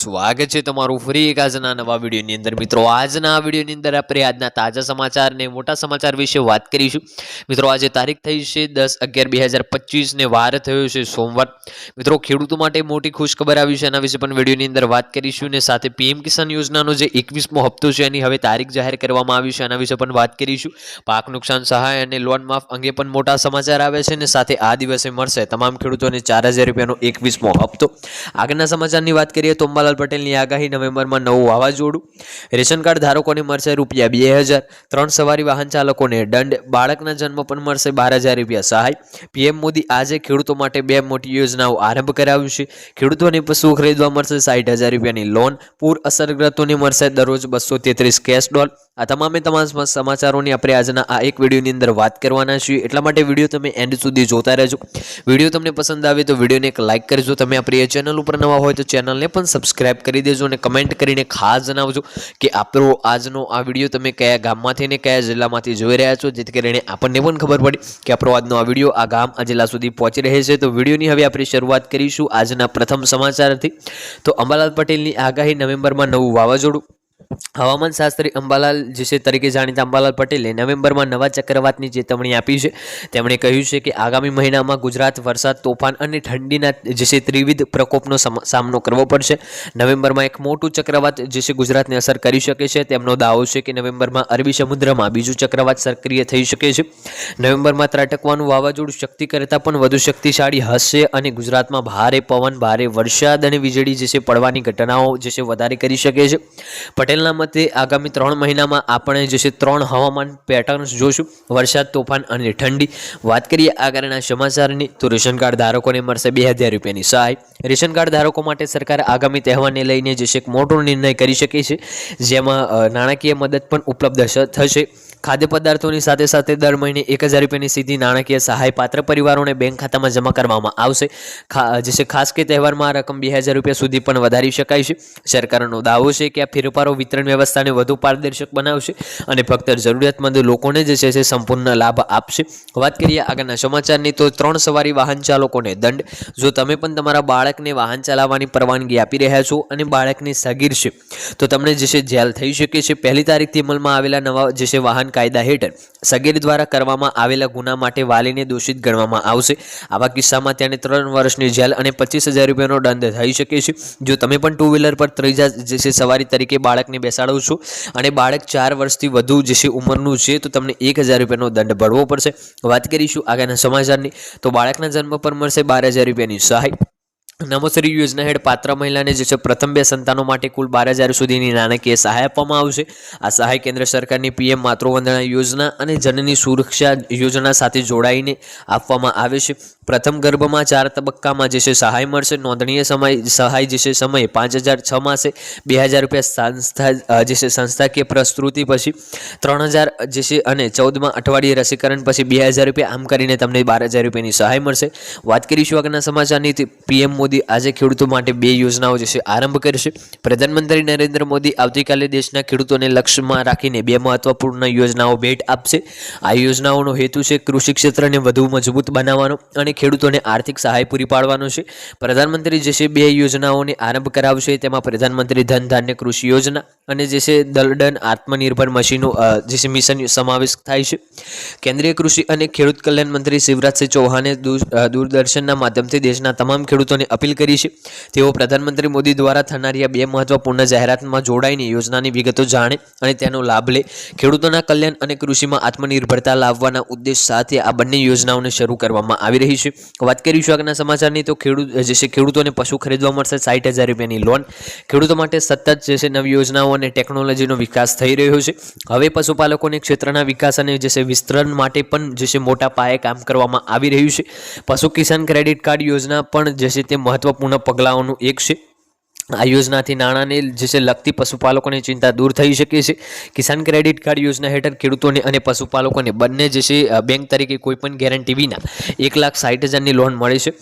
સ્વાગત છે તમારું ફરી એક આજના નવા વિડીયોની અંદર. મિત્રો, આજના વિડીયોની અંદર આપણે આજના તાજા સમાચાર ને મોટા સમાચાર વિશે વાત કરીશું. મિત્રો, આજે તારીખ થઈ છે દસ અગિયાર બે હજાર પચીસને વાર થયો છે સોમવાર. મિત્રો, ખેડૂતો માટે મોટી ખુશખબર આવી છે, એના વિશે પણ વિડીયોની અંદર વાત કરીશું ને સાથે પીએમ કિસાન યોજનાનો જે એકવીસમો હપ્તો છે, એની હવે તારીખ જાહેર કરવામાં આવી છે, એના વિશે પણ વાત કરીશું. પાક નુકસાન, સહાય અને લોન માફ અંગે પણ મોટા સમાચાર આવે છે ને સાથે આ દિવસે મળશે તમામ ખેડૂતોને ચાર હજાર રૂપિયાનો એકવીસમો હપ્તો. આગળના સમાચારની વાત કરીએ તો અંબાલાલ પટેલની આગાહી નવેમ્બરમાં નવું વાવાઝોડું. રેશન કાર્ડ ધારકોને મળશે રૂપિયા બે હજાર. ત્રણ સવારી વાહન ચાલકોને દંડ. બાળકના જન્મ પણ મળશે બાર હજાર રૂપિયા સહાય. પીએમ મોદી આજે ખેડૂતો માટે બે મોટી યોજનાઓ આરંભ કરાવ્યું છે. ખેડૂતોને પશુ ખરીદવા મળશે સાઠ હજાર રૂપિયાની લોન. પૂર અસરગ્રસ્તોને મળશે દરરોજ બસો તેત્રીસ કેશ ડોલ. આ તમામે તમામ સમાચારોની આપણે આજના આ એક વિડીયોની અંદર વાત કરવાના છીએ. એટલા માટે વીડિયો તમે એન્ડ સુધી જોતા રહેજો. વીડિયો તમને પસંદ આવે તો વિડીયોને એક લાઇક કરજો. તમે આપણી એ ચેનલ ઉપર નવા હોય તો ચેનલને પણ સબસ્ક્રાઇબ કરી દેજો અને કમેન્ટ કરીને ખાસ જણાવજો કે આપણો આજનો આ વીડિયો તમે કયા ગામમાંથી ને કયા જિલ્લામાંથી જોઈ રહ્યા છો? જેથી કરીને આપણને પણ ખબર પડી કે આપણો આજનો આ વીડિયો આ ગામ આ જિલ્લા સુધી પહોંચી રહે છે. તો વિડીયોની હવે આપણે શરૂઆત કરીશું આજના પ્રથમ સમાચારથી. તો અંબાલાલ પટેલની આગાહી નવેમ્બરમાં નવું વાવાઝોડું હવામાન શાસ્ત્રી અંબાલાલ જે તરીકે જાણીતા અંબાલાલ પટેલે નવેમ્બરમાં નવા ચક્રવાતની ચેતવણી આપી છે. તેમણે કહ્યું છે કે આગામી મહિનામાં ગુજરાત, વરસાદ, તોફાન અને ઠંડીના જે છે ત્રિવિધ પ્રકોપનો સમ- સામનો કરવો પડશે. નવેમ્બરમાં એક મોટું ચક્રવાત જે છે ગુજરાતને અસર કરી શકે છે. તેમનો દાવો છે કે નવેમ્બરમાં અરબી સમુદ્રમાં બીજું ચક્રવાત સક્રિય થઈ શકે છે. નવેમ્બરમાં ત્રાટકવાનું વાવાઝોડું શક્તિ કરતાં પણ વધુ શક્તિશાળી હશે અને ગુજરાતમાં ભારે પવન, ભારે વરસાદ અને વીજળી જે છે પડવાની ઘટનાઓ જે છે વધારે કરી શકે છે. પટેલના મતે આગામી ત્રણ મહિનામાં આપણે જે છે ત્રણ હવામાન પેટર્ન્સ જોશું વરસાદ, તોફાન અને ઠંડી. વાત કરીએ આગળના સમાચારની, તો રેશન કાર્ડ ધારકોને મળશે બે હજાર રૂપિયાની સહાય. રેશન કાર્ડ ધારકો માટે સરકાર આગામી તહેવારને લઈને જે છે એક મોટો નિર્ણય કરી શકે છે. જેમાં નાણાકીય મદદ પણ ઉપલબ્ધ થશે. ખાદ્ય પદાર્થોની સાથે સાથે દર મહિને એક હજાર રૂપિયાની સીધી નાણાકીય સહાય પાત્ર પરિવારોને બેંક ખાતામાં જમા કરવામાં આવશે. જે છે, ખાસ કે તહેવારમાં આ રકમ બે હજાર રૂપિયા સુધી પણ વધારી શકાય છે. સરકારનો દાવો છે કે આ ફેરફારો વિતરણ વ્યવસ્થાને વધુ પારદર્શક બનાવશે અને ફક્ત જરૂરિયાતમંદ લોકોને જે છે, સંપૂર્ણ લાભ આપશે. વાત કરીએ આગળના સમાચારની તો ત્રણ સવારી વાહન ચાલકોને દંડ. જો તમે પણ તમારા બાળકને વાહન ચલાવવાની પરવાનગી આપી રહ્યા છો અને બાળકની સગીર છે, તો તમને જે છે, જેલ થઈ શકે છે. પહેલી તારીખથી અમલમાં આવેલા નવા જે છે, વાહન કાયદા હેઠળ સગીર દ્વારા કરવામાં આવેલા ગુના માટે વાલીને દોષિત ગણવામાં આવશે. આવા કિસ્સામાં તેને ત્રણ વર્ષની જેલ અને પચીસ હજાર રૂપિયાનો દંડ થઈ શકે છે. જો તમે પણ ટુ વ્હીલર પર ત્રીજા જે સવારી તરીકે બાળકને બેસાડો છો અને બાળક ચાર વર્ષથી વધુ જે છે ઉંમરનું છે, તો તમને એક હજાર રૂપિયાનો દંડ ભરવો પડશે. વાત કરીશું આગળના સમાચારની. તો બાળકના જન્મ પર મળશે બાર હજાર રૂપિયાની સહાય. નમોશ્રી યોજના હેઠળ પાત્ર મહિલાને જે છે પ્રથમ બે સંતાનો માટે કુલ બાર હજાર સુધીની નાણાકીય સહાય આપવામાં આવશે. આ સહાય કેન્દ્ર સરકારની પીએમ માતૃવંદના યોજના અને જનની સુરક્ષા યોજના સાથે જોડાઈને આપવામાં આવે છે. પ્રથમ ગર્ભમાં ચાર તબક્કામાં જે છે સહાય મળશે. નોંધણીય સમય, સહાય જે છે સમય પાંચ હજાર છ માસે, બે હજાર રૂપિયા સંસ્થા જે છે સંસ્થાકીય પ્રસ્તુતિ પછી, ત્રણ હજાર જે છે અને ચૌદમાં અઠવાડિયે રસીકરણ પછી બે હજાર રૂપિયા. આમ કરીને તમને બાર હજાર રૂપિયાની સહાય મળશે. વાત કરીશું આગળના સમાચારની પીએમ મોદી આજે ખેડૂતો માટે બે યોજનાઓ જે છે આરંભ કરશે. પ્રધાનમંત્રી નરેન્દ્ર મોદી આવતીકાલે દેશના ખેડૂતોને લક્ષ્યમાં રાખીને બે મહત્વપૂર્ણ યોજનાઓ ભેટ આપશે. આ યોજનાઓનો હેતુ છે કૃષિ ક્ષેત્રને વધુ મજબૂત બનાવવાનો અને ખેડૂતોને આર્થિક સહાય પૂરી પાડવાનો છે. પ્રધાનમંત્રી જે છે બે યોજનાઓને આરંભ કરાવશે. તેમાં પ્રધાનમંત્રી ધન ધાન્ય કૃષિ યોજના અને જે છે દલડન આત્મનિર્ભર મશીનો જે છે મિશન સમાવેશ થાય છે. કેન્દ્રીય કૃષિ અને ખેડૂત કલ્યાણ મંત્રી શિવરાજસિંહ ચૌહાણે દૂર- દૂરદર્શનના માધ્યમથી દેશના તમામ ખેડૂતોને અપીલ કરી છે. તેઓ પ્રધાનમંત્રી મોદી દ્વારા થનારી આ બે મહત્વપૂર્ણ જાહેરાતમાં જોડાઈને યોજનાની વિગતો જાણે અને તેનો લાભ લે. ખેડૂતોના કલ્યાણ અને કૃષિમાં આત્મનિર્ભરતા લાવવાના ઉદ્દેશ સાથે આ બંને યોજનાઓને શરૂ કરવામાં આવી રહી છે. વાત કરીશું આગળના સમાચારની તો ખેડૂત જે છે ખેડૂતોને પશુ ખરીદવા મળશે સાઠ હજાર રૂપિયાની લોન. ખેડૂતો માટે સતત જે છે નવી યોજનાઓ અને ટેકનોલોજીનો વિકાસ થઈ રહ્યો છે. હવે પશુપાલકોને ક્ષેત્રના વિકાસ અને જે છે વિસ્તરણ માટે પણ જે છે મોટા પાયે કામ કરવામાં આવી રહ્યું છે. પશુ કિસાન ક્રેડિટ કાર્ડ યોજના પણ જે છે તે મહત્વપૂર્ણ પગલાઓનું એક છે. આ યોજનાથી નાણાંને જે છે લગતી પશુપાલકોની ચિંતા દૂર થઈ શકે છે. કિસાન ક્રેડિટ કાર્ડ યોજના હેઠળ ખેડૂતોને અને પશુપાલકોને બંને જે છે બેંક તરીકે કોઈપણ ગેરંટી વિના એક લાખ સાઠ હજારની લોન મળે છે.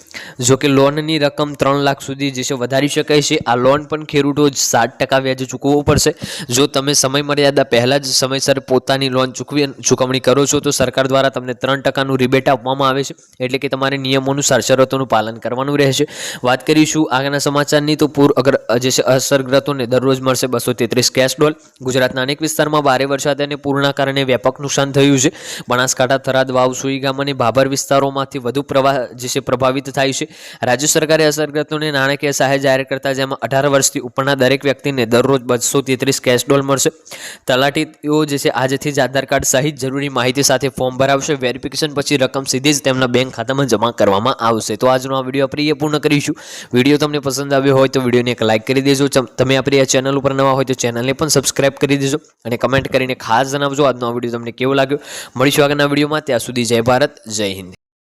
જો કે લોનની રકમ ત્રણ લાખ સુધી જે છે વધારી શકાય છે. આ લોન પણ ખેડૂતો સાત ટકા વ્યાજે ચૂકવવું પડશે. જો તમે સમય મર્યાદા પહેલાં જ સમયસર પોતાની લોન ચૂકવી ચૂકવણી કરો છો, તો સરકાર દ્વારા તમને ત્રણ ટકાનું રિબેટ આપવામાં આવે છે. એટલે કે તમારે નિયમોનું શરતોનું પાલન કરવાનું રહેશે. વાત કરીશું આગળના સમાચારની. તો પૂર અગર જે અસરગ્રસ્તોને દરરોજ મળશે બસો તેત્રીસ કેશ ડોલ. ગુજરાતના અનેક વિસ્તારમાં ભારે વરસાદ અને પૂરના કારણે વ્યાપક નુકસાન થયું છે. બનાસકાંઠા, થરાદ, વાવ સુઈગામ અને ભાભર વિસ્તારોમાંથી વધુ પ્રવાહ જે છે પ્રભાવિત થાય છે. રાજ્ય સરકારે અસરગ્રસ્તોને નાણાકીય સહાય જાહેર કરતા જેમાં અઢાર વર્ષથી ઉપરના દરેક વ્યક્તિને દરરોજ બસો તેત્રીસ કેશ ડોલ મળશે. તલાટીઓ જે છે આજથી જ આધાર કાર્ડ સહિત જરૂરી માહિતી સાથે ફોર્મ ભરાવશે. વેરિફિકેશન પછી રકમ સીધી જ તેમના બેંક ખાતામાં જમા કરવામાં આવશે. તો આજનો આ વીડિયો આપણે પૂર્ણ કરીશું. વીડિયો તમને પસંદ આવ્યો હોય તો વિડીયોને એક લાઇક કરી દેજો. તમે આપણી આ ચેનલ ઉપર નવા હોય તો ચેનલને પણ સબસ્ક્રાઇબ કરી દેજો અને કમેન્ટ કરીને ખાસ જણાવજો. આજનો આ વીડિયો તમને કેવો લાગ્યો? મળીશું આગળના વિડીયોમાં ત્યાં સુધી જય ભારત, જય હિન્દ.